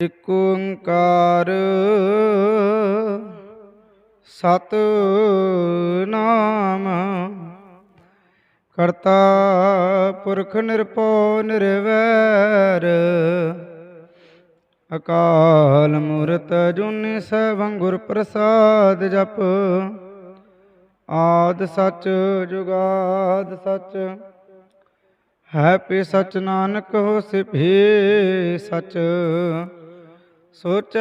ਇਕ ਓੰਕਾਰ ਸਤ ਨਾਮ। ਕਰਤਾ ਪੁਰਖ ਨਿਰਭਉ ਨਿਰਵੈਰ, ਅਕਾਲ ਮੂਰਤ ਜੁਨੀ ਸੈਭੰ ਗੁਰ ਪ੍ਰਸਾਦ ਜਪ। ਆਦ ਸਚ ਜੁਗਾਦ ਸਚ, ਹੈ ਪੀ ਸਚ ਨਾਨਕ ਹੋਸੀ ਭੀ ਸਚ। ਸੋਚ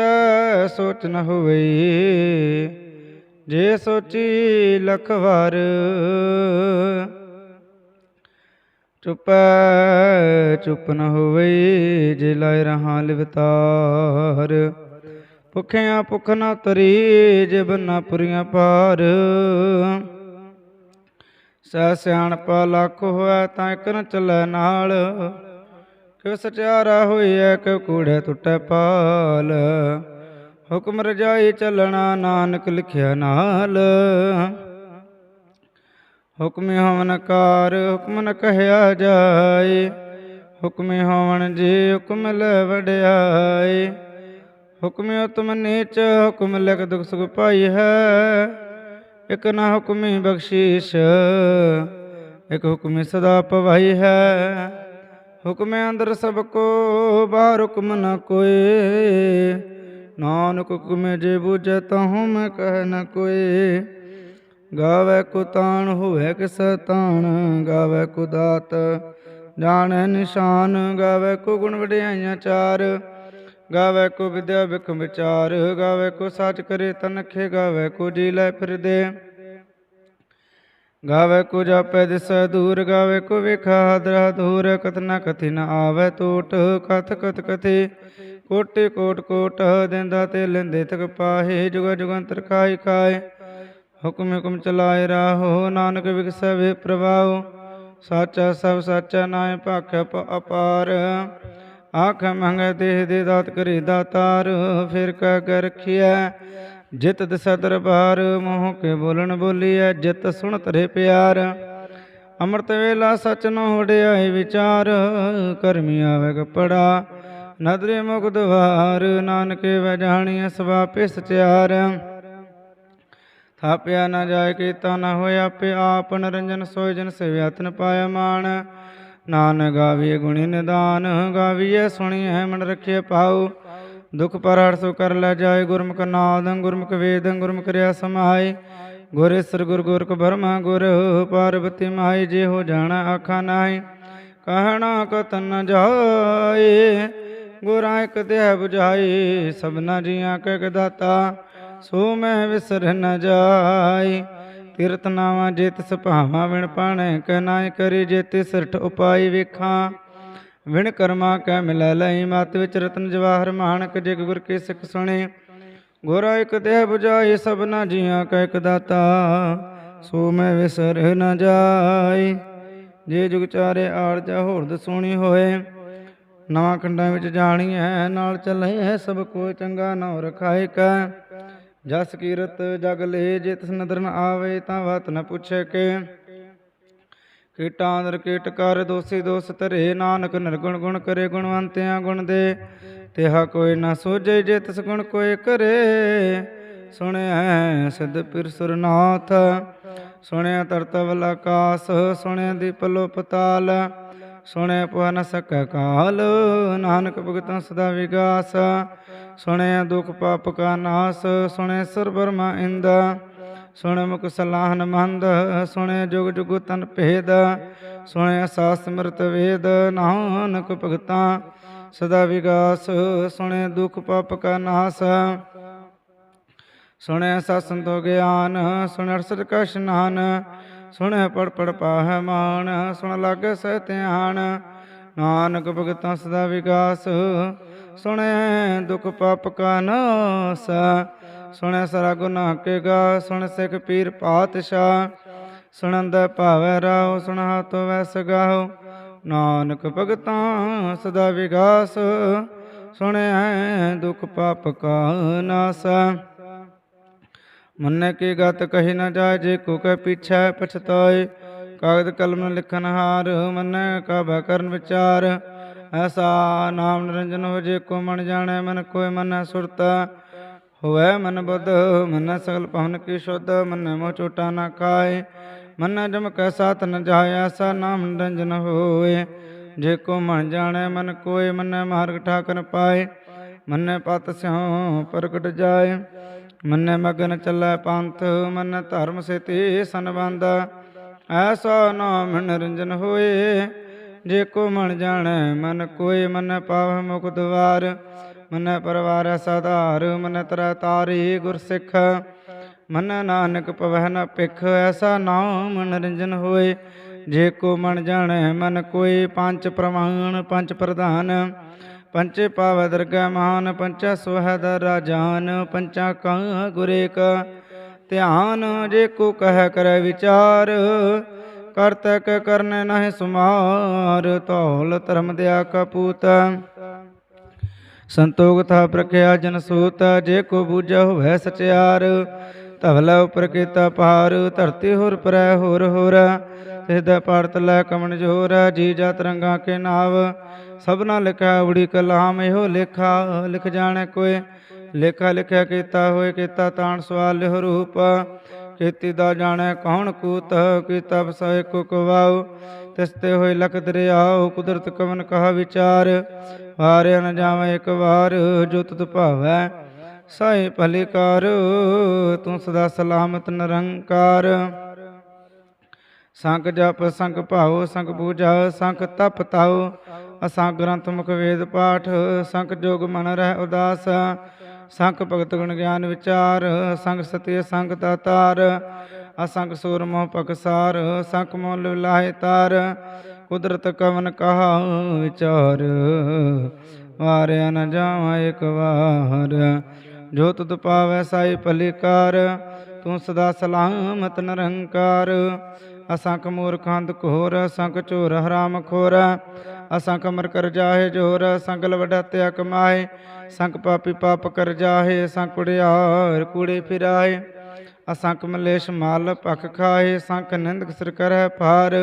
ਸੋਚ ਨ ਹੋਵੇ ਜੇ ਸੋਚੀ ਲਖ ਵਾਰ ਚੁਪੈ ਚੁਪ ਨ ਹੋਵੇ ਜੇ ਲਾਇ ਰਹਾ ਲਿਵਤਾਰ। ਭੁਖਿਆ ਭੁਖ ਨ ਤਰੀ ਜੇ ਬੰਨਾ ਪੁਰੀਆਂ ਪਾਰ। ਸਹਿ ਸਿਆਣਪਾ ਲੱਖ ਹੋਇਆ ਤਾਂ ਇਕ ਨ ਚੱਲੈ ਨਾਲ। ਕਿਉ ਸਚਿਆਰਾ ਹੋਈਐ ਕਿਉ ਕੂੜੇ ਟੁੱਟੈ ਪਾਲ। ਹੁਕਮ ਰਜਾਈ ਚੱਲਣਾ ਨਾਨਕ ਲਿਖਿਆ ਨਾਲ। ਹੁਕਮੇ ਹੋਵਨ ਕਾਰ, ਹੁਕਮ ਨ ਕਹਿਆ ਜਾਏ। ਹੁਕਮੇ ਹੋਵਨ ਜੀ, ਹੁਕਮ ਲੈ ਵਡਿਆਏ। ਹੁਕਮੇ ਉਤਮ ਨੀਚ, ਹੁਕਮ ਲਿਖ ਦੁਖ ਸੁਖ ਪਾਈ ਹੈ। ਇਕ ਨਾ ਹੁਕਮੀ ਬਖਸ਼ੀਸ਼, ਇਕ ਹੁਕਮੀ ਸਦਾ ਪਵਾਈ ਹੈ। ਹੁਕਮੇ ਅੰਦਰ ਸਭ ਕੋ ਬਾਹਰ ਹੁਕਮ ਨ ਕੋਏ। ਨਾਨਕ ਹੁਕਮੇ ਜੇ ਬੂਝੈ ਤਹੂ ਮੈਂ ਕਹਿ ਨ ਕੋਏ। ਗਾਵੇ ਕੋ ਤਾਣ ਹੋਵੇ ਕਿਸ ਤਾਣ, ਗਾਵੇ ਕੋ ਦਾਤ ਜਾਣੈ ਨਿਸ਼ਾਨ, ਗਾਵੇ ਕੋ ਗੁਣ ਵਡਿਆਈਆਂ ਚਾਰ, ਗਾਵੇ ਕੋ ਵਿਦਿਆ ਵਿਖਮ ਵਿਚਾਰ, ਗਾਵੇ ਕੋ ਸੱਚ ਕਰੇ ਤਨਖੇ ਗਾਵੇ ਕੋ ਜੀ ਲੈ ਫਿਰਦੇ। ਗਾਵੇ ਕੋ ਜਾਪੈ ਦਿਸੈ ਦੂਰ, ਗਾਵੇ ਕੋ ਵੇਖਾ ਦਰਾ। ਦੂਰ ਕਥਨਾ ਕਥਿ ਨ ਆਵੇ ਟੋਟ ਕਥ ਕਥ ਕਥੀ। ਕੋਟੇ ਕੋਟ ਕੋਟ ਦਿੰਦਾ ਤੇ ਲੈਂਦੇ ਤਕ ਪਾਹੇ, ਜੁਗ ਜੁਗੰਤਰ ਖਾਈ ਖਾਏ। ਹੁਕਮ ਹੁਕਮ ਚਲਾਏ ਰਾਹੋ, ਨਾਨਕ ਵਿਗਸੈ ਵੇ ਪ੍ਰਭਾਉ ਸਾਚਾ ਸਭ ਸਾਚਾ ਨਾਇ ਭਾਖਿ ਅਪਾਰ। ਆਖ ਮੰਗੈ ਦੇਹ ਦੇ ਦਾਤ ਕਰੇ ਦਾਤਾਰ, ਫਿਰ ਕਹਿ ਕੇ ਰਖਿਐ। ਜਿਤ ਦਿਸੈ ਦਰਬਾਰ, ਮੋਹ ਕੇ ਬੋਲਣ ਬੋਲੀਐ, ਜਿਤ ਸੁਣ ਤਰੇ ਪਿਆਰ। ਅੰਮ੍ਰਿਤ ਵੇਲਾ ਸਚ ਨ ਹੋੜਿਆਏ ਵਿਚਾਰ, ਕਰਮੀ ਆਵੇ ਕਪੜਾ ਨਦਰੇ ਮੁਖ ਦਵਾਰ ਨਾਨਕੇ ਵੈ ਜਾਣੀਐ ਸਵਾਪੇ ਸਚਿਆਰ ਥਾਪਿਆ ਨਾ ਜਾਏ ਕੀਤਾ ਨਾ ਹੋਇਆ ਆਪੇ ਆਪ, ਨਰੰਜਨ ਸੋਇ ਜਨ ਸੇਵਿਆ ਤਨ ਪਾਇਆ ਮਾਨ ਨਾਨ ਗਾਵੀਏ ਗੁਣੀ ਨਿਦਾਨ ਗਾਵੀਏ ਸੁਣੀਐ ਮਨ ਰਖਿਆ ਪਾਉ ਦੁਖ ਪਰ ਸੋ ਕਰ ਲੈ ਜਾਏ, ਗੁਰਮੁਖ ਨਾਦੰ, ਗੁਰਮੁਖ ਵੇਦੰ, ਗੁਰਮੁਖ ਰਿਆ ਸਮਾਈ ਗੁਰੇਸਰ ਗੁਰ ਗੋਰਖ ਬਰਮਾ ਗੁਰ ਪਾਰਬਤੀ ਮਾਈ ਜੇ ਹੋ ਜਾਣਾ ਆਖਾ ਨਾਹੀ। ਕਹਿਣਾ ਕਤਨ ਨ ਜਾਏ, ਗੁਰਾਂ ਇਕ ਦੇਹ 부ਝਾਈ ਸਭਨਾ ਜੀਆਂ ਕੈ ਦਾਤਾ। ਸੋ ਮੈਂ ਵਿਸਰ ਨ ਜਾਈ ਤੀਰਤ ਨਾਵਾ ਜੇ ਤਿਸ ਭਾਵਾ, ਵਿਣ ਪਾਣੈ ਕੈ ਨਾਇ ਕਰੀ ਜੇ ਤਿਸ ਸਿਰਠ ਉਪਾਈ ਵੇਖਾਂ। ਵਿਣ ਕਰਮਾ ਕੈ ਮਿਲੈ ਲਈ ਮਤ ਵਿੱਚ ਰਤਨ ਜਵਾਹਰ ਮਾਨਕ ਜੇ ਗੁਰ ਕੇ ਸਿੱਖ ਸੁਣੇ। ਗੋਰਾ ਇਕ ਦੇਹ 부ਝਾਈ ਸਭਨਾ ਜੀਆਂ ਕੈ ਇਕ ਦਾਤਾ। ਸੋ ਮੈਂ ਵਿਸਰ ਨ ਜਾਈ, ਜੇ ਜੁਗ ਚਾਰੇ ਆਰਜਾ ਹੋਰ ਦਸੂਣੀ ਹੋਏ। ਨਵਾਂ ਖੰਡਾਂ ਵਿੱਚ ਜਾਣੀ ਹੈ ਨਾਲ ਚੱਲੇ ਸਭ ਕੋ ਚੰਗਾ ਨਾਉ ਰਖਾਇ ਕੈ। ਜਸ ਕੀਰਤ ਜਗ ਲੇ, ਜੇ ਤਿਸ ਨਦਰ ਨ ਆਵੇ ਤਾਂ ਵਤ ਨ ਪੁੱਛੇ ਕੇ। ਕੀਟਾਂ ਅੰਦਰ ਕੀਟ ਕਰ, ਦੋਸੀ ਦੋਸ ਧਰੇ, ਨਾਨਕ ਨਿਰਗੁਣ ਗੁਣ ਕਰੇ, ਗੁਣਵੰਤਿਆਂ ਗੁਣ ਦੇ। ਤਿਹਾ ਕੋਈ ਨਾ ਸੋਝੇ, ਜੇ ਤਿਸ ਗੁਣ ਕੋਈ ਕਰੇ। ਸੁਣਿਆ ਸਿਧ ਪਿਰ ਸੁਰਨਾਥ ਸੁਣਿਆ ਤਰਤਵਲ ਆਕਾਸ ਸੁਣਿਆ ਦੀਪਲੋ ਪਤਾਲ ਸੁਣਿਆ ਪੁਆ ਨ ਸਕੈ ਕਾਲ, ਨਾਨਕ ਭਗਤਾਂ ਸਦਾ ਵਿਗਾਸ ਸੁਣਿਆ ਦੁਖ ਪਾਪ ਕਾ ਨਾਸ ਸੁਣਿਆ ਸਰ ਬਰਮਾ ਇੰਦ। ਸੁਣਿਆ ਮੁਖ ਸਲਾਹਨ ਮੰਦ ਸੁਣਿਆ ਜੁਗ ਜੁਗ ਤਨ ਭੇਦ ਸੁਣਿਆ ਸਾਸ ਸਮਰਤ ਵੇਦ, ਨਾਨਕ ਭਗਤਾਂ ਸਦਾ ਵਿਗਾਸ ਸੁਣਿਆ ਦੁਖ ਪਾਪ ਕਾ ਨਾਸ ਸੁਣਿਆ ਸਤਸੰਗ ਤੋਂ ਗਿਆਨ ਸੁਣਿਆ ਅਰਸਦ ਕਾ ਇਸ਼ਨਾਨ ਸੁਣਿਆ ਪੜ ਪੜ ਪਾਹਿ ਮਾਨ ਸੁਣ ਲਾਗੇ ਸਹਿ ਧਿਆਨ, ਨਾਨਕ ਭਗਤਾਂ ਸਦਾ ਵਿਗਾਸ ਸੁਣਿਆ ਦੁਖ ਪਾਪ ਕਾ ਨਾਸ ਸੁਣਿਆ ਸਰਾ ਗੁਨਾਹ ਕੇ ਗਾ, ਸੁਣ ਸਿੱਖ ਪੀਰ ਪਾਤਸ਼ਾਹ। ਸੁਣੰਦ ਭਾਵੈ ਰਾਉ ਸੁਣ ਹਾਤੋ ਵੈਸ ਗਾਉ ਨਾਨਕ ਭਗਤਾਂ ਸਦਾ ਵਿਗਾਸ ਸੁਣਿਆ ਦੁਖ ਪਾਪ ਕਾ ਨਾਸ। ਮੰਨੇ ਕੀ ਗਤ ਕਹੀ ਨਾ ਜਾਏ, ਜੇ ਕੋ ਕੈ ਪਿਛੈ ਪਛਤਾਏ। ਕਾਗਦ ਕਲਮ ਨ ਲਿਖਨ ਹਾਰ, ਮੰਨੈ ਕਾਬਾ ਕਰਨ ਵਿਚਾਰ। ਐਸਾ ਨਾਮ ਨਿਰੰਜਨ ਹੋ ਜੇ ਕੋ ਮਨ ਜਾਣੈ, ਮਨ ਕੋਇ ਮਨੈ ਸੁਰਤ। ਹੋਵੇ ਮਨ ਬੁੱਧ, ਮਨ ਸਗਲ ਪਵਨ ਕੀ ਸ਼ੁੱਧ, ਮਨ ਮੋ ਚੋਟਾ ਨਾ ਖਾਏ। ਮਨ ਜਮ ਕੈ ਸਾਥ ਨ ਜਾਏ ਐਸਾ ਨਾਮ ਨਿਰੰਜਨ ਹੋਏ। ਜੇ ਕੋ ਮਨ ਜਾਣੈ, ਮਨ ਕੋਇ ਮਨ ਮਾਰਗ ਠਾਕਰ ਪਾਏ। ਮਨ ਪਤ ਸਿਉ ਪ੍ਰਗਟ ਜਾਏ। ਮਨ ਮਗਨ ਚੱਲੈ ਪੰਥ, ਮਨ ਧਰਮ ਸੇਤੀ ਸੰਬੰਧ। ਐਸਾ ਨਾਮ ਨਿਰੰਜਨ ਹੋਏ। ਜੇ ਕੋ ਮਨ ਜਾਣੈ, ਮਨ ਕੋਇ ਮਨ ਪਾਵ ਮੁਖ ਦਵਾਰ ਮਨ ਪਰਵਾਰ ਸਧਾਰ, ਮਨ ਤਰ ਤਾਰੀ ਗੁਰ ਸਿੱਖ ਮਨ ਨਾਨਕ ਪਵਹਿ ਨ ਪਿਖ ਐਸਾ ਨਾਮ ਨਿਰੰਜਨ ਹੋਏ। ਜੇ ਕੋ ਮਨ ਜਾਣੈ, ਮਨ ਕੋਈ ਪੰਜ ਪ੍ਰਮਾਣ, ਪੰਜ ਪ੍ਰਧਾਨ। ਪੰਚੇ ਪਾਵ ਦਰਗਾ ਮਹਾਨ ਪੰਚਾ ਸੁਹਦ ਰਾਜਾਨ ਪੰਚਾ ਕਾ ਗੁਰੇਕ ਧਿਆਨ ਜੇ ਕੋ ਕਹਿ ਕਰੈ ਵਿਚਾਰ, ਕਰਤਕ ਕਰਨ ਨਹਿ ਸੁਮਾਰ ਤੌਲ ਧਰਮ ਦਿਆ ਕਪੂਤ ਸੰਤੋਖ ਥਾ ਪ੍ਰਖਿਆ ਜਨ ਸੂਤ, ਜੇ ਕੋ ਬੂਝਾ ਹੋਵੇ ਸਚਿਆਰ। ਧਵਲਾ ਉਪਰ ਕੀਤਾ ਪਾਰ ਧਰਤੀ ਹੋਰ ਪਰੈ ਹੋਰ ਹੋਰ। ਸਿਧ ਪੜਤ ਲੈ ਕਮਨ ਜੋਰ, ਜੀ ਜਾ ਰੰਗਾ ਕੇ ਨਾਵ। ਸਭਨਾ ਲਿਖਿਆ ਉੜੀ ਕਲਾਮ, ਇਹੋ ਲੇਖਾ, ਲਿਖ ਜਾਣੈ ਕੋਏ ਲੇਖਾ ਲਿਖਿਆ ਕੀਤਾ ਹੋਏ ਕੀਤਾ ਤਾਣ ਸਵਾਲ ਲਿਹ ਰੂਪ। ਕੀਤੀ ਦਾ ਜਾਣੈ ਕੌਣ ਕੂਤ ਕੀਤਾ ਬਸਾਏ ਕੋ ਕਵਾਉ ਤਿਸਤੇ ਹੋਏ ਲਖ ਦਰਿਆਉ, ਕੁਦਰਤ ਕਵਨ ਕਹਾ ਵਿਚਾਰ। ਵਾਰਿਆ ਨ ਜਾਵੇ ਇੱਕ ਵਾਰ ਜੋ ਤੁਧ ਭਾਵੈ। ਸਾਈ ਭਲੇ ਕਰ ਤੂੰ ਸਦਾ ਸਲਾਮਤ ਨਿਰੰਕਾਰ। ਸੰਗ ਜਪ, ਸੰਗ ਭਾਉ, ਸੰਗ ਪੂਜਾ, ਸੰਗ ਤਪ ਤਾਉ। ਅਸਾਂ ਗ੍ਰੰਥ ਮੁਖ ਵੇਦ ਪਾਠ, ਸੰਗ ਜੋਗ ਮਨ ਰਹਿ ਉਦਾਸ। ਸੰਖ ਭਗਤ ਗੁਣ ਗਿਆਨ ਵਿਚਾਰ, ਸੰਗ ਸਤਿ ਸੰਗ ਦਾਤਾਰ ਅਸੰਗ ਸੂਰ ਮੋਹ ਪਕਸਾਰ ਸੰਗ ਮੋਲ ਲਾਹੇ ਤਾਰ, ਕੁਦਰਤ ਕਵਨ ਕਹਾ ਵਿਚਾਰ, ਵਾਰਿਆ ਨ ਜਾਵਾਂ ਇੱਕ ਵਾਰ, ਜੋ ਤੁਧ ਪਾਵੈ ਸਾਈ ਭਲਿਕਾਰ, ਤੂੰ ਸਦਾ ਸਲਾਮਤ ਨਿਰੰਕਾਰ ਅਸੰਖ ਮੂਰਖੰਦ ਘੋਰ, ਅਸੰਖ ਚੋਰ ਹਰਾਮ ਖੋਰ, ਅਸੰਖ ਮਰ ਕਰ ਜਾਹੇ ਜੋਰ ਸੰਗਲ ਲਵਡਾ ਤਿਆ ਕਮਾਏ ਸੰਖ ਪਾਪੀ ਪਾਪ ਕਰ ਜਾਹੇ ਸੰਖ ਕੁੜਿਆਰ ਕੂੜੇ ਫਿਰਾਏ, ਅਸੰਖ ਮਲੇਸ਼ ਮਾਲ ਭਖ ਖਾਏ ਸੰਖ ਨਿੰਦਕ ਸਿਰ ਕਰੈ ਪਾਰ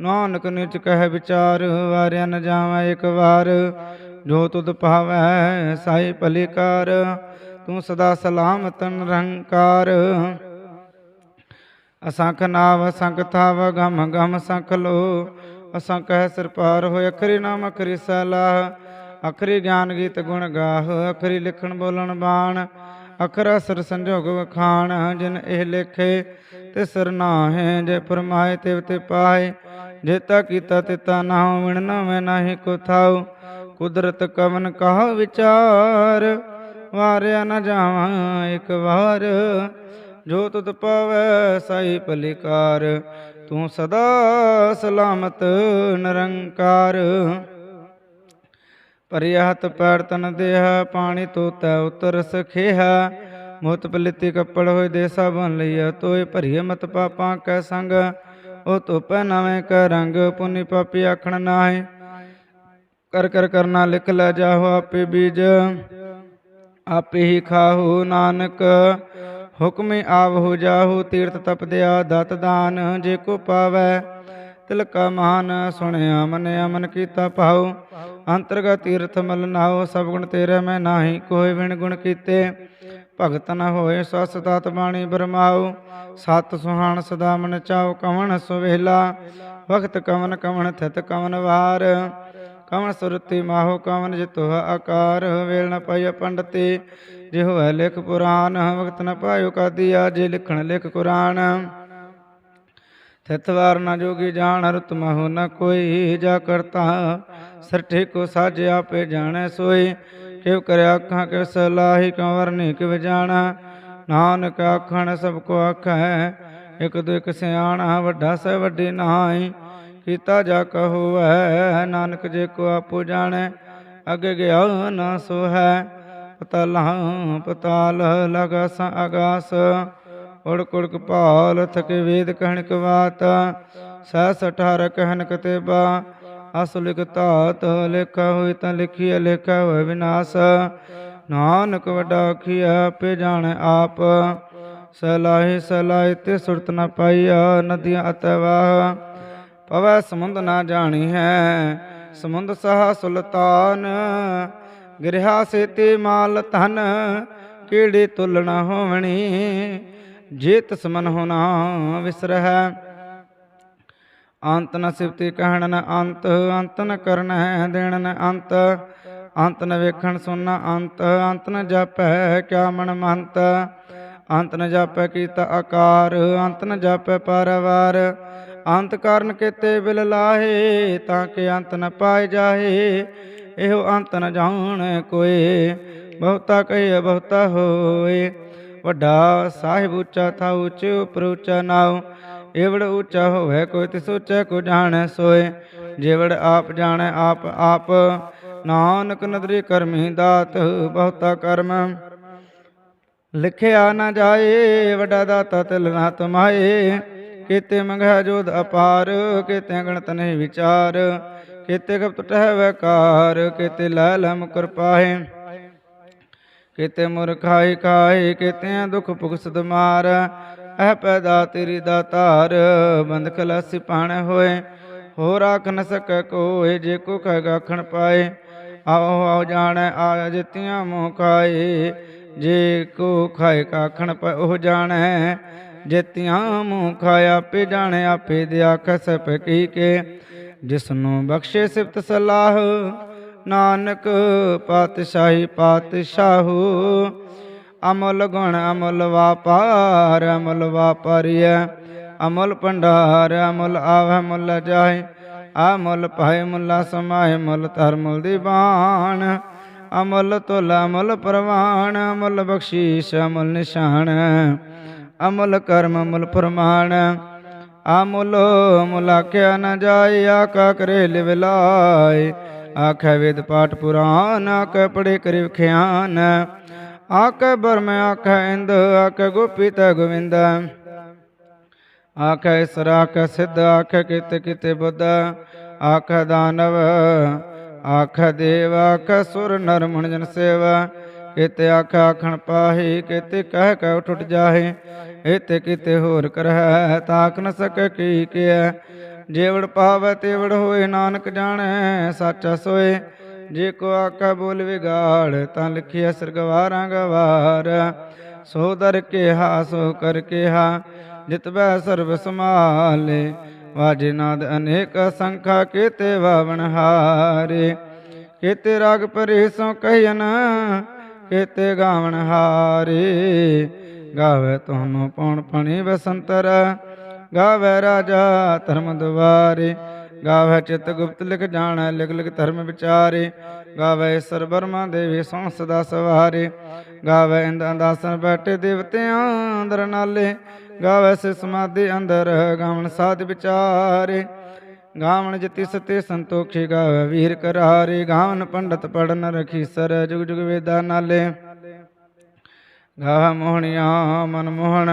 ਨਾਨਕ ਨਿਚ ਕਹਿ ਵਿਚਾਰ, ਵਾਰਿਆ ਨ ਜਾਵਾਂ ਇੱਕ ਵਾਰ, ਜੋ ਤੁਧ ਭਾਵੈ ਸਾਈ ਭਲਿਕਾਰ ਤੂੰ ਸਦਾ ਸਲਾਮਤ ਨਿਰੰਕਾਰ। ਅਸੰਖ ਨਾਵ, ਅਸੰਖ ਥਾਵ, ਗਮ ਗਮ ਸੰਖ ਲੋ। ਅਸੰਖ ਹੈ ਸਿਰ ਪਾਰ ਹੋਏ, ਅਖਰੀ ਨਾਮ, ਅਖਰੀ ਸਲਾਹ। ਅਖਰੀ ਗਿਆਨ ਗੀਤ ਗੁਣ ਗਾਹ, ਅਖਰੀ ਲਿਖਣ ਬੋਲਣ ਬਾਣ। ਅਖਰ ਅਸਰ ਸੰਜੋਗ ਵਖਾਣ, ਜਿਨ ਇਹ ਲਿਖੇ ਤੇ ਸਰ ਨਾਹੇ, ਜੇ ਫਰਮਾਏ ਤੇ ਤੇ ਪਾਏ। ਜੇਤਾ ਕੀਤਾ ਤਿਤਾ ਨਾ ਵਿਣ ਨਾ ਮੈਂ ਨਾਹੀ ਕੋ ਥਾਉ। ਕੁਦਰਤ ਕਵਨ ਕਹਾ ਵਿਚਾਰ, ਵਾਰਿਆ ਨਾ ਜਾਵਾਂ, ਇੱਕ ਵਾਰ। ਜੋ ਤੁਧ ਪਾਵੈ ਸਾਈ ਭਲਿਕਾਰ, ਤੂੰ ਸਦਾ ਸਲਾਮਤ ਨਿਰੰਕਾਰ। ਪਰਿਆ ਹੱਥ ਦੇਹ, ਪਾਣੀ ਤੋਤਾ ਉਤਰ ਸਖੇਹਾ। ਮੋਤ ਪਲਿਤੀ ਕੱਪੜ ਹੋਏ ਦੇ ਬਨ ਲਈਆ ਤੋਏ ਭਰੀਏ ਮਤ ਪਾਪਾਂ ਕੈ ਸੰਗ। ਉਹ ਧੁਪੈ ਨਵੇਂ ਕੈ ਰੰਗ, ਪੁੰਨੀ ਪਾਪੀ ਆਖਣ ਨਾਹੀ। ਕਰ ਕਰ ਕਰਨਾ ਲਿਖ ਲੈ ਜਾਹੋ ਆਪੇ ਬੀਜ, ਆਪੇ ਹੀ ਖਾਹੋ ਨਾਨਕ। ਹੁਕਮੇ ਆਵ ਹੋ ਜਾਹੋ, ਤੀਰਥ ਤਪਦਿਆ ਦਤ ਦਾਨ, ਜੇ ਕੋ ਪਾਵੈ ਤਿਲਕਾ ਮਹਾਨ ਸੁਣਿਆ ਮਨ ਅਮਨ ਕੀਤਾ ਭਾਉ। ਅੰਤਰਗਤ ਤੀਰਥ ਮਲ ਨਾਉ, ਸਭ ਗੁਣ ਤੇਰੇ ਮੈਂ ਨਾਹੀ, ਕੋਈ ਵਿਣ ਗੁਣ ਕੀਤੇ। ਭਗਤ ਨ ਹੋਏ ਸਸ ਤਤ ਬਾਣੀ ਬਰਮਾਉ, ਸਤ ਸੁਹਾਣ ਸਦਾ ਮਨ ਚਾਉ ਕਵਣ ਸੁਵੇਲਾ। ਵਖਤ ਕਵਨ ਕਵਣ ਥਿਤ ਕਵਨ ਵਾਰ। ਕਵਣ ਸੁਰਤੀ ਮਾਹੋ ਕਵਣ ਜਿਤੁ ਆਕਾਰ, ਵੇਲ ਨ ਪਾਇ ਪੰਡਤੇ। ਜੇ ਹੋਇ ਲਿਖ ਪੁਰਾਨ ਵਕਤ ਨ ਪਾਇਓ ਕਾਦੀਆ ਜੇ ਲਿਖਣ ਲਿਖ ਕੁਰਾਨ। ਤਿਤਵਾਰ ਨ ਜੋਗੀ ਜਾਣ, ਰਤ ਮਹੁ ਨ ਕੋਈ, ਜਾ ਕਰਤਾ ਸਰਠੇ ਕੋ ਸਾਜ, ਆਪੇ ਜਾਣੈ ਸੋਈ। ਕਿਵ ਕਰਿਆ ਅੱਖਾਂ ਕਿਵ ਸਲਾਹੀ ਕੰਵਰਨੀ ਕਿਵ ਜਾਣਾ। ਨਾਨਕ ਆਖਣ, ਸਭ ਕੋ ਆਖੈ, ਇਕ ਦੋ ਇਕ ਸਿਆਣਾ, ਵੱਡਾ ਸੇ ਵੱਡੀ ਨਾਹੀ ਕੀਤਾ ਜਾ ਕਹੋਐ, ਨਾਨਕ ਜੇ ਕੋ ਆਪੋ ਜਾਣੈ, ਅਗੇ ਗਿਆ ਨਾ ਸੋ ਹੈ ਪਤਲਾ ਪਤਾਲ ਲਗਾਸ ਆਗਾਸ ਉੜ ਕੁੜ ਕਪਾਲ ਥਕੇ ਵੇਦ ਕਹਿਣ ਕਵਾਤ ਸਹਿ ਅਠਾਰ ਕਹਿਨ ਕਤੇਬਾ ਅਸ ਲਿਖ ਧਾਤ ਲੇਖਾ ਹੋਈ ਤਾਂ ਲਿਖੀ ਲੇਖਾ ਹੋਏ ਵਿਨਾਸ਼, ਨਾਨਕ ਵੱਡਾ ਆਖੀਆ ਆਪੇ ਜਾਣੈ ਆਪ ਸਲਾਹੀ ਸਲਾਹੀ ਤੇ ਸੁਰਤ ਨ ਪਾਈਆ ਨਦੀਆਂ ਅਤਵਾਹ ਪਵੈ ਸਮੁੰਦ ਨਾ ਜਾਣੀ ਹੈ। ਸਮੁੰਦ ਸਹਾ ਸੁਲਤਾਨ, ਗਿਰਹਾ ਸੇਤੀ ਮਾਲ ਧਨ, ਕਿਹੜੀ ਤੁਲ ਹੋਵਣੀ? ਜੇ ਤਿਸ ਹੋਣਾ ਵਿਸਰਹਿ ਅੰਤ ਨ ਸਿਫਤੀ ਕਹਿਣ ਨ ਅੰਤ ਅੰਤ ਨ ਕਰਨ ਹੈ ਦੇਣ ਨ ਅੰਤ। ਅੰਤ ਨ ਵੇਖਣ ਸੁਣਨਾ ਅੰਤ ਅੰਤ ਨ ਜਾਪੈ ਕਿਆ ਮਨ ਮੰਤ। ਅੰਤ ਨ ਜਾਪੈ ਕੀਤਾ ਆਕਾਰ, ਅੰਤ ਨ ਜਾਪੈ ਪਰਵਾਰ। ਅੰਤ ਕਰਨ ਕੀਤੇ ਬਿਲ ਲਾਹੇ, ਤਾਂ ਕਿ ਅੰਤ ਨ ਪਾਏ ਜਾਹੇ। ਇਹੋ ਅੰਤ ਨ ਜਾਣ ਕੋਏ, ਬਹੁਤਾ ਕਹੇ, ਬਹੁਤਾ ਹੋਏ। ਵੱਡਾ ਸਾਹਿਬ ਉੱਚਾ ਥਾ ਉੱਚ ਉਪਰ ਉੱਚਾ ਨਾਉ। ਏਵੜ ਉੱਚਾ ਹੋਵੇ, ਕੋਈ ਤਿਸ ਉੱਚਾ ਕੋ ਜਾਣੈ ਸੋਏ। ਜੇਵੜ ਆਪ ਜਾਣੈ, ਆਪ ਆਪ। ਨਾਨਕ ਨਦਰੀ ਕਰਮੀ ਦਾਤ, ਬਹੁਤਾ ਕਰਮ। ਲਿਖਿਆ ਨਾ ਜਾਏ, ਵੱਡਾ ਦਾਤਾ ਤਿਲ ਨਾ ਤੁਮਾਏ ਕੀਤੇ ਮੰਗਿਆ ਜੋਧ ਅਪਾਰ, ਕੀਤੇ ਗਣਤ ਨਹੀਂ ਵਿਚਾਰ, ਕੀਤੇ ਗਪਤ ਟਹਿ ਵਕਾਰ, ਕੀਤੇ ਲੈ ਲੈ ਮੁਕਰ ਪਾਹੇ, ਕੀਤੇ ਮੁਰ ਖਾਈ ਖਾਏ ਕੀਤੇ ਦੁਖ ਭੁਖ ਮਾਰ ਐ ਪੈਦਾ ਤੇਰੀ ਦਾਤਾਰ, ਬੰਦ ਕਲਸੀ ਪਾਣ ਹੋਏ ਹੋ ਰਾਖ ਨ ਸਕੈ ਕੋਏ, ਜੇ ਕੋ ਕਹਿ ਗਾਖਣ ਪਾਏ, ਆਓ ਆਓ ਜਾਣੈ ਆ ਜਿਤੀਆਂ ਮੋਹ ਖਾਏ, ਜੇ ਕੋ ਖਾਏ ਕਾਖਣ ਪ ਉਹ ਜਾਣੈ ਜਿਤੀਆਂ ਮੂੰਹ ਖਾਇਆ ਆਪੇ ਜਾਣੈ, ਆਪੇ ਦਿਆ ਕਸਪ ਕੀ ਕੇ। ਜਿਸਨੂੰ ਬਖਸ਼ੇ ਸਿਫਤ ਸਲਾਹ, ਨਾਨਕ ਪਾਤਸ਼ਾਹੀ ਪਾਤਸ਼ਾਹੂ। ਅਮਲ ਗੁਣ ਅਮਲ ਵਾਪਾਰ, ਅਮਲ ਵਾਪਾਰੀਐ। ਅਮਲ ਭੰਡਾਰ, ਅਮਲ ਆਵੈ ਮੁੱਲ ਜਾਏ ਅਮਲ ਪਾਏ ਮੁੱਲਾ ਸਮਾਏ ਮੁੱਲ ਧਰ ਮੁੱਲ ਦੀਵਾਨ ਅਮਲ ਤੁਲ ਅਮਲ ਪ੍ਰਵਾਨ ਅਮਲ ਬਖਸ਼ੀਸ਼ ਅਮਲ ਨਿਸ਼ਾਨ। ਅਮਲ ਕਰਮ ਅਮਲ ਪ੍ਰਮਾਣ ਅਮੁਲ ਮੁਲਾਕਿਆ ਨ ਜਾਏ ਆਕਾ ਕਰੇ ਲਿਵ ਲਾਏ। ਆਖੈ ਵੇਦ ਪਾਠ ਪੁਰਾਨ, ਆਖੈ ਪੜੇ ਕਰਿ ਵਿਖਿਆਨ। ਆਖੈ ਬਰਮ ਆਖੈ ਇੰਦ, ਆਖੈ ਗੋਪੀ ਗੋਵਿੰਦ। ਆਖੈ ਈਸਰ ਆਖੈ ਸਿੱਧ, ਆਖੈ ਕਿਤੇ ਕਿਤੇ ਬੁੱਧ। ਆਖੈ ਦਾਨਵ, ਆਖੈ ਦੇਵ, ਆਖੈ ਸੁਰ, ਨਰ ਮਣ ਜਨ ਸੇਵਾ। ਕਿਤੇ ਆਖੈ ਆਖਣ ਪਾਹੀ, ਕਿਤੇ ਕਹਿ ਕਹਿ ਟੁੱਟ ਜਾਹੇ। ਇਤੇ ਕਿਤੇ ਹੋਰ ਕਰਹਿ, ਤਾਕ ਨ ਸਕੈ ਕੀ ਕਿਐ। ਜੇਵੜ ਪਾਵੈ, ਤੇਵੜ ਹੋਏ, ਨਾਨਕ ਜਾਣੈ, ਸਾਚਾ ਸੋਏ। ਜੇ ਕੋ ਆਕਾ ਬੋਲ ਵਿਗਾੜ, ਤਾਂ ਲਿਖਿਆ ਸਰਗਵਾਰਾਂ ਗਵਾਰ। ਸੋ ਦਰ ਕਿਹਾ, ਸੋ ਕਰ ਕਿਹਾ ਜਿਤਬੈ ਸਰਬ ਸਮਾਲੇ ਵਾਜੇ ਨਾਦ ਅਨੇਕ ਸੰਖਾ, ਕੀਤੇ ਵਾਵਣ ਹਾਰੇ। ਕੀਤੇ ਰਾਗ ਪਰੇ ਸੋ ਕਹਿਨ ਕੀਤੇ ਗਾਵਣ ਹਾਰੇ। ਗਾਵੇ ਤੁਹਾਨੂੰ ਪਉਣ ਪਣੀ ਬਸੰਤਰ, ਗਾਵੇ ਰਾਜਾ ਧਰਮ ਦੁਆਰੇ ਗਾਵੇ ਚਿਤ ਗੁਪਤ ਲਿਖ ਜਾਣੈ, ਲਿਖ ਲਿਖ ਧਰਮ ਵਿਚਾਰੇ। ਗਾਵੇ ਈਸਰ ਬਰਮਾ ਦੇਵੀ ਸੋ ਸਦਾ ਸਵਾਰੇ। ਗਾਵੇ ਇੰਦ ਅੰਦਾਸਨ ਬੈਠੇ ਦੇਵਤਿਆਂ ਅੰਦਰ ਨਾਲੇ। ਗਾਵੇ ਸੇ ਅੰਦਰ ਗਾਵਣ ਸਾਧ ਵਿਚਾਰੇ। ਗਾਵਣ ਜਤੀ ਸਤੇ ਸੰਤੋਖੀ ਗਾਵੇ, ਵੀਰ ਕਰਾਰੇ ਗਾਵਨ ਪੰਡਤ ਪੜਨ ਰਖੀ ਸਰ ਜੁਗ ਜੁਗ ਵੇਦਾ ਨਾਲੇ। ਗਾਵ ਮੋਹਣਿਆ ਮਨ ਮੋਹਣ,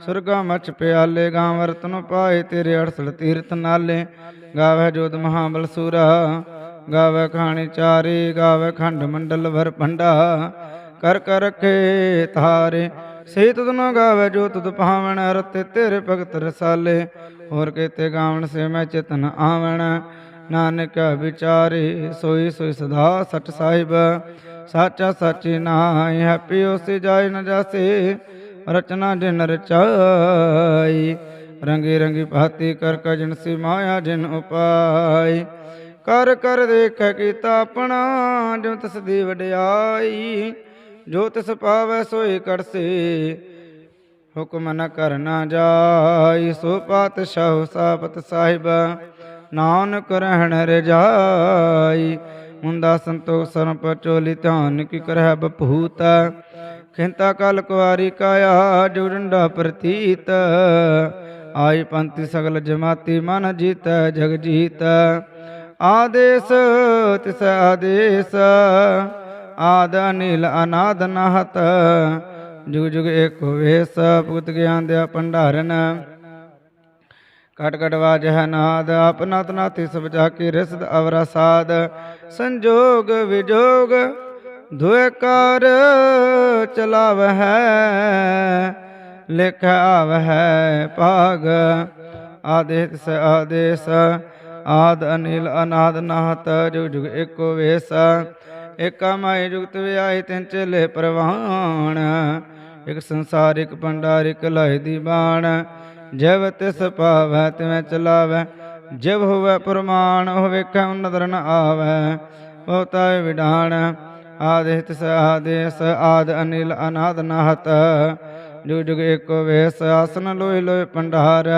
ਸੁਰਗਾ ਮਚ ਪਿਆਲੇ, ਗਾਵ ਰਤਨ ਪਾਏ ਤੇਰੇ ਅੜਸਲ ਤੀਰਥ ਨਾਲੇ। ਗਾਵੇ ਜੋਤ ਮਹਾਬਲ ਸੂਰਾ, ਗਾਵੇ ਖਾਣੀ ਚਾਰੇ, ਗਾਵੇ ਖੰਡ ਮੰਡਲ ਭਰ ਭੰਡਾ। ਕਰ ਕਰ ਰਖੇ ਤਾਰੇ ਸਹੀ ਤੁਧ ਨ ਗਾਵੇ ਜੋ ਤੁਧ ਭਾਵਨ ਰਤੇ ਤੇਰੇ ਭਗਤ ਰਸਾਲੇ। ਹੋਰ ਕੀਤੇ ਗਾਵਣ ਸੇ ਮੈਂ ਚਿਤਨ ਆਵਣ। ਨਾਨਕ ਵਿਚਾਰੇ, ਸੋਈ ਸੋਈ ਸਦਾ ਸਚ ਸਾਹਿਬ। ਸਾਚਾ ਸਚੀ ਨਾਇ ਹੈਪੀ ਉਸੇ ਜਾਇ ਨ ਜਾਸੇ, ਰਚਨਾ ਜਿਨ ਰਚਾਈ। ਰੰਗੀ ਰੰਗੀ ਭਾਤੀ ਕਰ ਕਜਨ ਸੀ ਮਾਇਆ ਜਿਨ ਉਪਾਈ। ਕਰ ਕਰ ਦੇਖ ਕੀਤਾ ਆਪਣਾ ਜੋ ਤਿਸ ਦੀ ਵਡਿਆਈ। ਜੋ ਤਿਸ ਪਾਵੈ ਸੋਈ ਕਰਸੇ। ਹੁਕਮ ਨ ਕਰਨਾ ਜਾਈ। ਸੋ ਪਾਤਸ਼ਾਹ ਸਾਬਤ ਸਾਹਿਬ, ਨਾਨਕ ਰਹਿਣ ਰਜਾਈ। ਮੁੰਦਾ ਸੰਤੋਖ ਸਰਮ ਪਚੋਲੀ ਧਿਆਨ ਕੀ ਕਰਹਿ ਬਪੂਤ। ਖਿੰਤਾ ਕਲ ਕੁਵਾਰੀ ਕਾਇਆ ਜੋ ਡੰਡਾ ਪ੍ਰਤੀਤ। ਆਈ ਪੰਥੀ ਸਗਲ ਜਮਾਤੀ ਮਨ ਜੀਤ ਜਗ ਜੀਤ ਆਦੇਸ, ਤਿਸ ਆਦੇਸ। ਆਦ ਅਨਿਲ ਅਨਾਦ ਨਹਤ। ਜੁਗ ਜੁਗ ਏਕ ਵੇਸ ਭੁਗਤ ਗਿਆਨ ਦੇ ਭੰਡਾਰਨ। ਕਟ ਕਟ ਵਾਜਹ ਨਾਦ ਆਪਨਾ ਤਨਾਤੀ ਸਭ ਜਾ ਕੇ ਰਸਦ ਅਵਰਾ ਸਾਦ। ਸੰਜੋਗ ਵਿਜੋਗ ਦੁਇ ਚਲਾਵ ਹੈ ਲਿਖ ਆਵ ਹੈ ਭਾਗ। ਆਦੇਸ ਆਦੇਸ ਆਦ ਅਨਿਲ ਅਨਾਦ ਨਾਹਤ, ਜੁਗ ਜੁਗ ਏਕੋ ਵੇਸ ਏਕਾ ਮਾਈ ਜੁਗਤ ਵਿਆਹੀ ਤਿੰਨ ਚਲੇ ਪ੍ਰਵਾਣ ਇਕ ਸੰਸਾਰਿਕ ਇਕ ਇਕ ਲਾਇ ਦੀ ਬਾਣ। ਜਿਵ ਤਿਸ ਪਾਵੈ ਤਿਵੇਂ ਚਲਾਵੈ। ਜਿਵ ਹੋਵੈ ਪ੍ਰਮਾਣ, ਉਹ ਵੇਖੈ ਨਦਰ ਨ ਆਵੈ। ਬਹੁਤਾ ਵਿਡਾਣ, ਆਦਿ ਤਿਸ ਆਦੇਸ, ਆਦ ਅਨਿਲ ਅਨਾਦ ਨਾਹਤ ਜੁਗ ਜੁਗ ਏਕੋ ਵੇਸ, ਆਸਨ ਲੋਇ ਲੋਇ ਭੰਡਾਰ।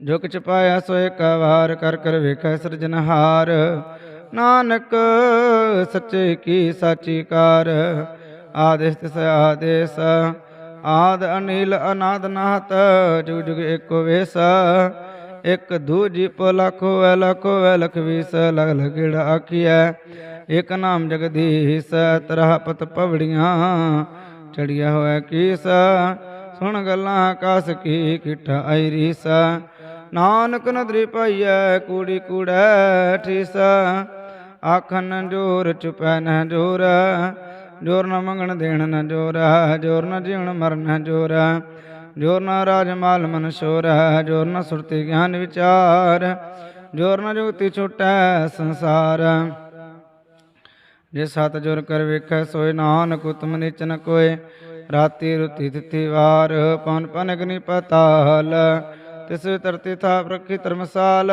ਜੁਗ ਚ ਪਾਇਆ ਸੋ ਏਕ ਵਾਰ, ਕਰ ਕਰ ਵੇਖੈ ਸਿਰਜਨਹਾਰ ਨਾਨਕ, ਸੱਚੇ ਕੀ ਸਾਚੀ ਕਾਰ? ਆਦੇਸ ਤਿਸ ਆਦੇਸ, ਆਦ ਅਨਿਲ ਅਨਾਦ ਨਾਹਤ ਜੁਗ ਜੁਗ ਏਕੋ ਵੇਸ, ਇਕ ਦੂਜੀ ਪੋ ਲਖੋ ਵੈ ਲਖੋ ਵੈ ਲਖ ਲਗ ਲਗੜ ਆਖੀਐ। ਇਕ ਨਾਮ ਜਗਦੀਸ਼, ਤਰਹ ਪਤ ਪਵੜੀਆਂ, ਚੜਿਆ ਹੋਇਆ ਕੀਸ। ਸੁਣ ਗੱਲਾਂ ਆਕਾਸ ਕੀ ਕਿਠਾ ਆਈ ਰੀਸ ਨਾਨਕ ਨਦਰੀ ਪਾਈਐ, ਕੂੜੀ ਕੂੜੈ, ਠੀਸਾ। ਆਖਨ ਜੋਰ, ਚੁਪੈ ਨ ਜੋਰ। ਜੋਰ ਨ ਮੰਗਣ ਦੇਣ ਨ ਜੋਰ। ਜੋਰ ਨ ਜੀਵਨ ਮਰਨ ਜੋਰ। ਜੋਰ ਨ ਰਾਜ ਮਾਲ ਮਨ ਸ਼ੋਰ। ਜੋਰ ਨ ਸੁਰਤੀ ਗਿਆਨ ਵਿਚਾਰ। ਜੋਰ ਨ ਜੁਗਤੀ ਛੁਟੈ ਸੰਸਾਰ। ਜੇ ਸਤ ਜੁਰ ਕਰ ਵੇਖੈ ਸੋਇ ਨਾਨਕ ਉਤਮ ਨੀਚ ਨ ਕੋਏ। ਰਾਤੀ ਰੁਤੀ ਤਿਥੀ ਵਾਰ ਪਨ ਪਨ ਅਗਨੀ ਪਤਾਲ। ਤਿਸ ਧਰਤੀ ਥਾਪ ਰੱਖੀ ਧਰਮਸਾਲ।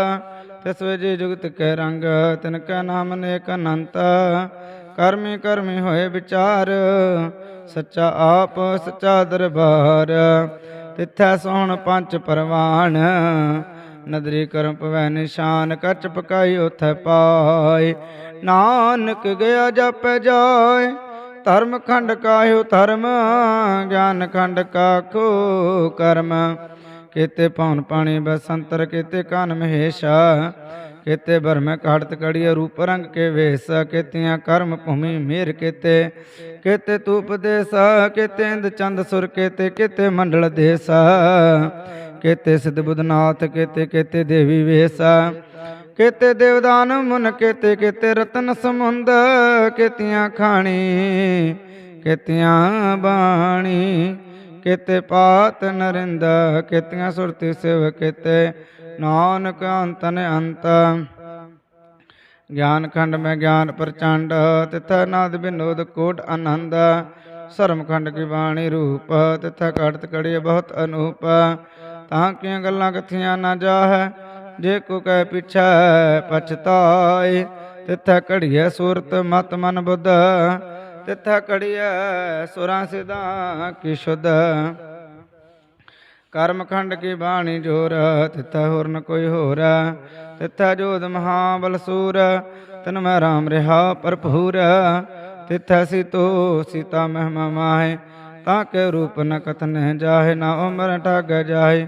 ਤਿਸ ਵੇ ਜੁਗਤ ਕੈ ਰੰਗ, ਤਿਨ ਕੈ ਨਾਮ ਨੇਕ ਅਨੰਤ। ਕਰਮੀ ਕਰਮੀ ਹੋਏ ਵਿਚਾਰ, ਸੱਚਾ ਆਪ, ਸੱਚਾ ਦਰਬਾਰ। ਤਿੱਥੈ ਸੋਹਣ ਪੰਜ ਪਰਵਾਨ, ਨਦਰੀ ਕਰਮ ਪਵੈ ਨਿਸ਼ਾਨ ਕੱਚ ਪਕਾਈ ਉਥੈ ਪਾਏ। ਨਾਨਕ ਗਿਆ ਜਪੈ ਜਾਏ, ਧਰਮ ਖੰਡ ਕਾਹਿਓ ਧਰਮ, ਗਿਆਨ ਖੰਡ ਕਾਖੋ ਕਰਮ। ਕੀਤੇ ਪਉਨ ਪਾਣੀ ਬਸੰਤਰ ਕੀਤੇ ਕਾਨ ਮਹੇਸ਼ਾ, ਕੀਤੇ ਬਰਮੈ ਕਾੜਤ ਕੜੀਏ ਰੂਪ ਰੰਗ ਕੇ ਵੇਸ, ਕੀਤਿਆਂ ਕਰਮ ਭੂਮੀ ਮੇਰ ਕੀਤੇ ਕੀਤੇ ਤੂਪ ਦੇਸ, ਕੀਤੇ ਇੰਦ ਚੰਦ ਸੁਰ ਕੀਤੇ ਕੀਤੇ ਮੰਡਲ ਦੇਸ, ਕੀਤੇ ਸਿਧ ਬੁਧਨਾਥ, ਕੀਤੇ ਕੀਤੇ ਦੇਵੀ ਵੇਸ, ਕੀਤੇ ਦੇਵਦਾਨ ਮੁਨ ਕੀਤੇ ਕੀਤੇ ਰਤਨ ਸਮੁੰਦ, ਕੀਤਿਆਂ ਖਾਣੀ, ਕੀਤਿਆਂ ਬਾਣੀ ਕੀਤੇ ਪਾਤ ਨਰਿੰਦ, ਕੀਤਿਆਂ ਸੁਰਤੀ ਸਿਵ ਕੀਤੇ। ਨਾਨਕ ਅੰਤ ਅੰਤ ਗਿਆਨ ਖੰਡ ਮੈਂ ਗਿਆਨ ਪ੍ਰਚੰਡ, ਤਿਥ ਨਾਦ ਬਿਨੋਦ ਕੋਟ ਆਨੰਦ। ਸ਼ਰਮ ਖੰਡ ਕੀ ਬਾਣੀ ਰੂਪ, ਤਿਥ ਕੜਤ ਕੜੀ ਬਹੁਤ ਅਨੂਪ। ਤਾਂ ਕੀਆਂ ਗੱਲਾਂ ਕਥੀਆਂ ਨਾ ਜਾਹੈ? ਜੇ ਕੋ ਕਹਿ ਪਿਛੈ ਪਛਤਾਏ ਤਿਥ ਘੜੀਐ ਸੂਰਤ ਮਤ ਮਨ ਬੁੱਧ। ਤਿਥ ਘੜੀਐ ਸੁਰਾਂ ਸਿਧਾ ਕੀ ਸ਼ੁੱਧ। ਕਰਮ ਖੰਡ ਕੀ ਬਾਣੀ ਜੋਰ, ਤਿਥ ਹੋਰ ਨ ਕੋਈ ਹੋਰ। ਤਿਥ ਜੋਦ ਮਹਾਬਲ ਸੂਰ, ਤਨ ਮੈਂ ਰਾਮ ਰਹਾ ਭਰਪੂਰ। ਤਿਥ ਸੀਤੋ ਸੀਤਾ ਮਹਿਮਾ ਮਾਹੇ, ਤਾਂ ਕੇ ਰੂਪ ਨ ਕਥਨ ਜਾਹੇ, ਨਾ ਉਮਰ ਠਗ ਜਾਹੇ,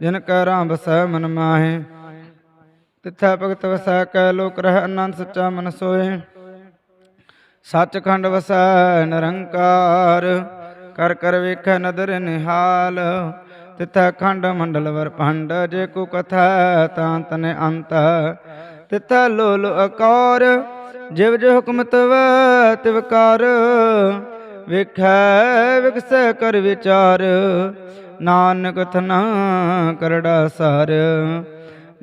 ਜਿਨ ਕੈ ਰਾਮ ਬਸੈ ਮਨ ਮਾਹੇ। ਤਿਥੈ ਭਗਤ ਵਸੈ ਕੈ ਲੋਕ ਰਹਿ ਅਨੰਦ ਸੱਚਾ ਮਨ ਸੋਏ ਸੱਚਖੰਡ ਵਸੈ ਨਿਰੰਕਾਰ, ਕਰ ਕਰ ਵੇਖੈ ਨਦਰ ਨਿਹਾਲ। ਤਿਥੈ ਖੰਡ ਮੰਡਲ ਵਰ ਭੰਡ, ਜੇ ਕੋ ਕਥੈ ਤਾਂ ਤਨੇ ਅੰਤ। ਤਿਥੈ ਲੋਲ ਅਕਾਰ, ਜਿਵ ਜੋ ਹੁਕਮ ਤਵ ਤਿਵਕਾਰ ਵਿਖੈ, ਵਿਕਸੈ ਕਰ ਵਿਚਾਰ, ਨਾਨਕ ਥਨਾ ਕਰੜਾ ਸਾਰ।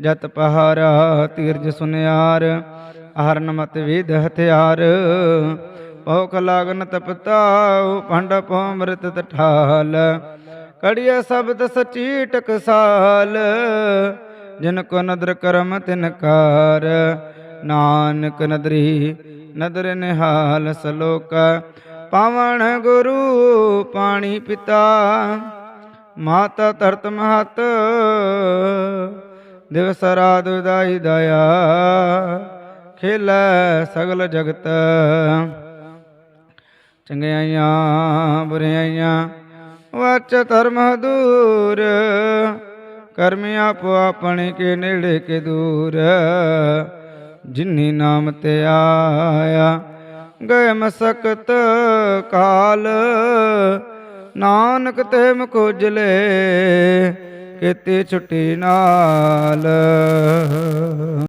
ਜਤ ਪਹਾਰਾ ਤੀਰਜ ਸੁਨਿਆਰ ਹਰਨ ਮਤ ਵਿਦ ਹਥਿਆਰ ਭੋਖ ਲਾਗਨ ਤਪਤਾਉ, ਭੰਡ ਪੋ ਅੰਮ੍ਰਿਤ ਤਠਾਲ। ਕੜੀਏ ਸ਼ਬਦ ਸਚੀ ਟਕਸਾਲ, ਜਿਨ ਕੋ ਨਦਰ ਕਰਮ ਤਿਨ ਕਾਰ। ਨਾਨਕ ਨਦਰੀ ਨਦਰ ਨਿਹਾਲ ਸਲੋਕ, ਪਾਵਣ ਗੁਰੂ ਪਾਣੀ ਪਿਤਾ। ਮਾਤਾ ਧਰਤ ਮਹਤ, ਦਿਵਸ ਰਾਤ ਉਦਾਈ ਦਇਆ। ਖੇਲੈ ਸਗਲ ਜਗਤ। ਚੰਗਿਆਈਆਂ, ਬੁਰਿਆਈਆਂ, ਵਚ ਧਰਮ ਦੂਰ। ਕਰਮ ਆਪੋ ਆਪਣੇ ਕੇ ਨੇੜੇ ਕੇ ਦੂਰ। ਜਿਨੀ ਨਾਮ ਤੇ ਆਇਆ, ਗਏ ਮਸਕਤ ਕਾਲ। ਨਾਨਕ ਤੇ ਮੁਖੋਜਲੇ ਕੀਤੀ ਛੁੱਟੀ ਨਾਲ।